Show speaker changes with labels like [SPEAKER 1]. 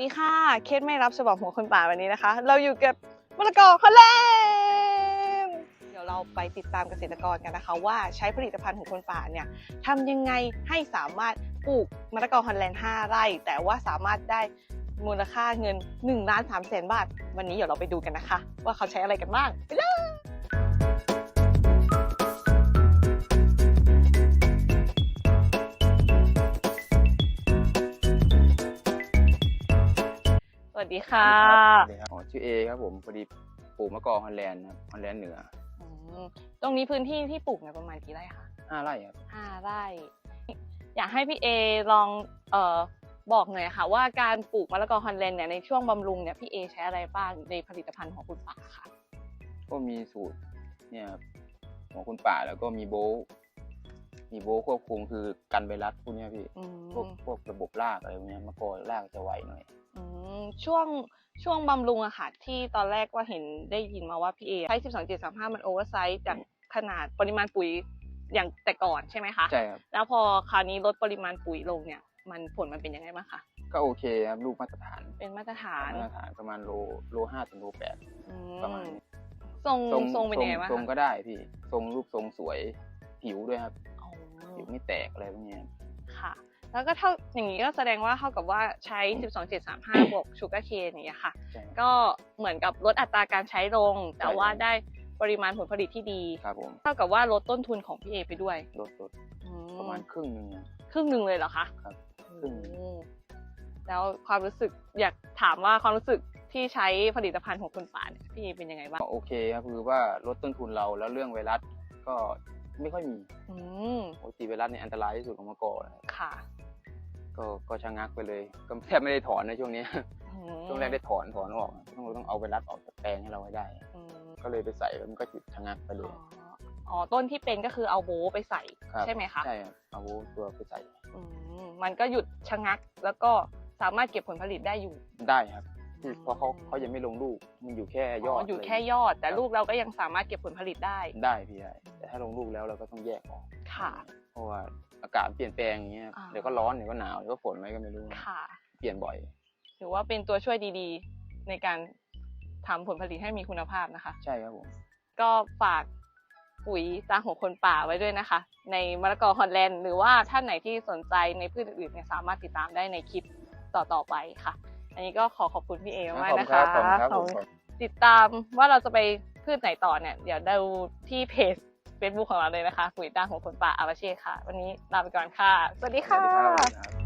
[SPEAKER 1] ดีค่ะ เคสไม่รับฉบับหัวคนป่าวันนี้นะคะ เราอยู่กับมะละกอฮอลแลนด์เดี๋ยวเราไปติดตามเกษตรกรกันนะคะ ว่าใช้ผลิตภัณฑ์ของคนป่าเนี่ยทำยังไงให้สามารถปลูกมะละกอฮอลแลนด์5ไร่ แต่ว่าสามารถได้มูลค่าเงิน1ล้าน3แสนบาท วันนี้เดี๋ยวเราไปดูกันนะคะ ว่าเขาใช้อะไรกันบ้างไปเลย วัสดีค่ะ
[SPEAKER 2] สวัสดีครับอ๋อชื่อเอครับผมพอดีปลูกมะกอกฮอลแลนด์ครับฮอลแลนด์เหนือ
[SPEAKER 1] อืมตรงนี้พื้นที่ที่ปลูกเนี่ยประมาณกี่ไร่คะ
[SPEAKER 2] ห้าไร่ครับ
[SPEAKER 1] ห้าไร่ อยากให้พี่เอลองเอ่อบอกหน่อยค่ะ ว่าการปลูกมะละกอฮอลแลนด์เนี่ยในช่วงบำรุงเนี่ยพี่เอใช้อะไรบ้างในผลิตภัณฑ์ของคุณป่าค่ะ
[SPEAKER 2] ก็มีสูตรเนี่ยครับของคุณป่าแล้วก็มีโบทมีโบทควบคุมคือกันไวรัสพวกเนี้ยพี่
[SPEAKER 1] อืม
[SPEAKER 2] พวกพวกระบบรากอะไรพวกเนี้ยมะกอกรากจะไวหน่อย
[SPEAKER 1] อืม ช่วงช่วงบำรุงอะค่ะที่ตอนแรกว่าเห็นได้ยินมาว่าพี่เอใช้ 12 7 3 5 มันโอเวอร์ไซส์จากขนาดปริมาณปุ๋ยอย่างแต่ก่อนใช่ไหมคะ
[SPEAKER 2] ใช่ครับ
[SPEAKER 1] แล้วพอคราวนี้ลดปริมาณปุ๋ยลงเนี่ยมันผลมันเป็นยังไงบ้างคะ
[SPEAKER 2] ก็โอเคครับลูกมาตรฐาน
[SPEAKER 1] เป็นมาตรฐาน
[SPEAKER 2] มาตรฐานประมาณโลโลห้าถึงโลแปด
[SPEAKER 1] อื
[SPEAKER 2] ประมาณนี้
[SPEAKER 1] ทรงทรงเป็นยังไงบ้าง
[SPEAKER 2] ทรง
[SPEAKER 1] คะ
[SPEAKER 2] ก็ได้พี่ทรงรูปทรงสวยผิวด้วยครับ
[SPEAKER 1] อ๋อ
[SPEAKER 2] ผิวไม่แตกอะไรพวกเนี้ย
[SPEAKER 1] ค่ะ แล้วก็เท่าอย่างนี้ก็แสดงว่าเท่ากับว่าใช้ 12 7 3 5 บวกชูการ์เคนอย่างเงี้ยค่ะ
[SPEAKER 2] ใช่ครับ
[SPEAKER 1] ก็เหมือนกับลดอัตราการใช้ลง แต่
[SPEAKER 2] ใช่
[SPEAKER 1] ว่าได้ปริมาณผลผลิตที่ดี
[SPEAKER 2] ครับผม
[SPEAKER 1] เท่ากับว่าลดต้นทุนของพี่เอไปด้วย
[SPEAKER 2] ลดลด
[SPEAKER 1] อืม
[SPEAKER 2] ประมาณครึ่งหนึงอะ
[SPEAKER 1] ครึ่งหนึ่งเลยเหรอคะ
[SPEAKER 2] ครับ ครึ่งหนึ่ง
[SPEAKER 1] โอ้แล้วความรู้สึกอยากถามว่าความรู้สึกที่ใช้ผลิตภัณฑ์ของคุณป่าเนี่ยพี่เอเป็นยังไงบ้าง
[SPEAKER 2] ก็โอเคครับคือว่าลดต้นทุนเราแล้วเรื่องไวรัสก็ ไม่ค่อยมี
[SPEAKER 1] อืม
[SPEAKER 2] ปกติไวรัสเนี่ยอันตรายที่สุดของมะกอกนะครับ
[SPEAKER 1] ค่ะ
[SPEAKER 2] ก็ก็ชะงักไปเลยก็แทบไม่ได้ถอนในช่วงนี้
[SPEAKER 1] อืม
[SPEAKER 2] ช่วงแรกได้ถอนถอนออกต้องต้องเอาไวรัสออกจากแปลงให้เราให้ได้
[SPEAKER 1] อืม
[SPEAKER 2] ก็เลยไปใส่แล้วมันก็จุดชะงักไปเล
[SPEAKER 1] อ๋อยอ๋อต้นที่เป็นก็คือเอาโบไปใส่
[SPEAKER 2] ครับ
[SPEAKER 1] ใช่ไหมคะ
[SPEAKER 2] ใช่ครับเอาตัวไปใส่
[SPEAKER 1] อืมมันก็หยุดชะงักแล้วก็สามารถเก็บผลผลิตได้อยู่
[SPEAKER 2] ได้ครับ ที่
[SPEAKER 1] อืม
[SPEAKER 2] เพราะเขาเขายังไม่ลงลูกมันอยู่แค่ยอด
[SPEAKER 1] อยู่แค่ยอด แต่ลูกเราก็ยังสามารถเก็บผลผลิตได้
[SPEAKER 2] ได้พี่ได้แต่ถ้าลงลูกแล้วเราก็ต้องแยกออก
[SPEAKER 1] ค่ะ
[SPEAKER 2] เพราะว่าอากาศเปลี่ยนแปลงอย่างเงี้ย
[SPEAKER 1] อ่า
[SPEAKER 2] เดี๋ยวก็ร้อนเดี๋ยวก็หนาวเดี๋ยวก็ฝนอะไรก็ไม่รู้
[SPEAKER 1] ค่ะ
[SPEAKER 2] เปลี่ยนบ่อย
[SPEAKER 1] ถือว่าเป็นตัวช่วยดีๆ ในการทำผลผลิตให้มีคุณภาพนะคะ
[SPEAKER 2] ใช่ครับผม
[SPEAKER 1] ก็ฝากปุ๋ยตาหัวคนป่าไว้ด้วยนะคะ ในมะละกอฮอลแลนด์หรือว่าท่านไหนที่สนใจในพืชอื่นๆเนี่ยสามารถติดตามได้ในคลิปต่อๆไปค่ะ อันนี้ก็ขอขอบคุณพี่เอมากๆนะคะ
[SPEAKER 2] ขอบคุณครับ
[SPEAKER 1] ข
[SPEAKER 2] ข
[SPEAKER 1] อ
[SPEAKER 2] อ
[SPEAKER 1] บบคุ
[SPEAKER 2] คุณณครับ
[SPEAKER 1] ติดตามว่าเราจะไปพืชไหนต่อเนี่ย เดี๋ยวดูที่เพจ Facebook ของเราเลยนะคะปุ๋ยตาหัวคนป่าอาบาเช่ค่ะ วันนี้ลาไปก่อนค่ะ สวัสดี
[SPEAKER 2] ส
[SPEAKER 1] ค่ะ
[SPEAKER 2] วัสดีครับ